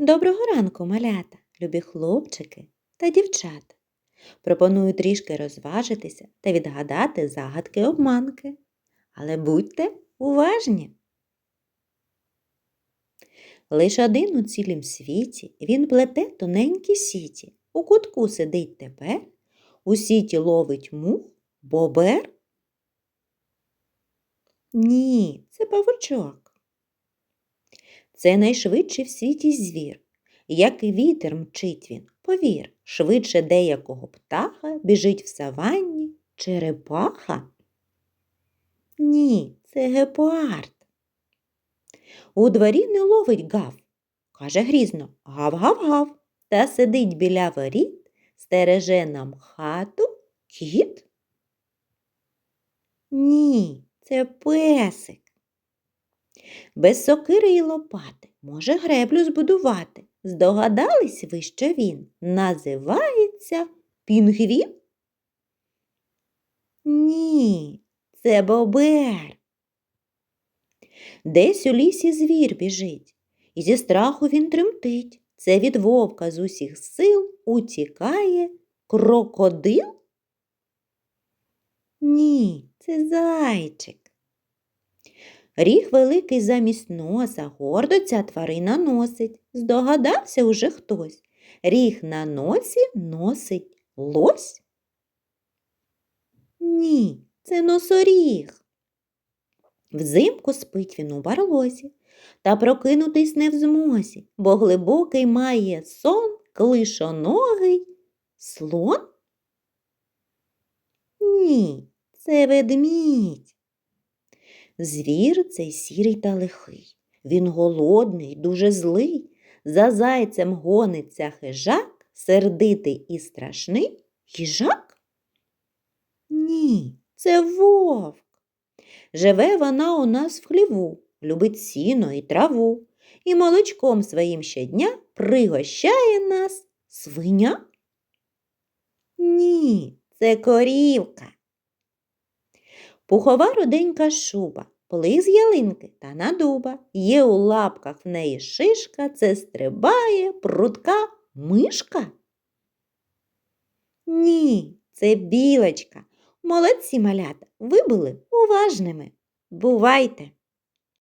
Доброго ранку, малята, любі хлопчики та дівчата. Пропоную трішки розважитися та відгадати загадки обманки. Але будьте уважні. Лиш один у цілім світі він плете тоненькі сіті. У кутку сидить тепер, у сіті ловить мух, бобер. Ні, це павучок. Це найшвидший в світі звір. Як і вітер мчить він, повір, швидше деякого птаха біжить в саванні черепаха. Ні, це гепард. У дворі не ловить гав, каже грізно гав-гав-гав, та сидить біля воріт, стереже нам хату кіт. Ні, це песик. Без сокири і лопати може греблю збудувати. Здогадались ви, що він називається пінгвін? Ні, це бобер. Десь у лісі звір біжить, і зі страху він тремтить. Це від вовка з усіх сил утікає крокодил? Ні, це зайчик. Ріг великий замість носа, гордо ця тварина носить. Здогадався уже хтось. Ріг на носі носить лось? Ні, це носоріг. Взимку спить він у барлозі, та прокинутись не в змозі, бо глибокий має сон, клишоногий слон? Ні, це ведмідь. Звір цей сірий та лихий. Він голодний, дуже злий. За зайцем гониться хижак, сердитий і страшний їжак? Ні, це вовк. Живе вона у нас в хліву, любить сіно і траву, і молочком своїм щодня пригощає нас свиня? Ні, це корівка. Пухова руденька шуба, плиз ялинки та на дуба. Є у лапках в неї шишка, це стрибає прутка мишка. Ні, це білочка. Молодці малята, ви були уважними. Бувайте!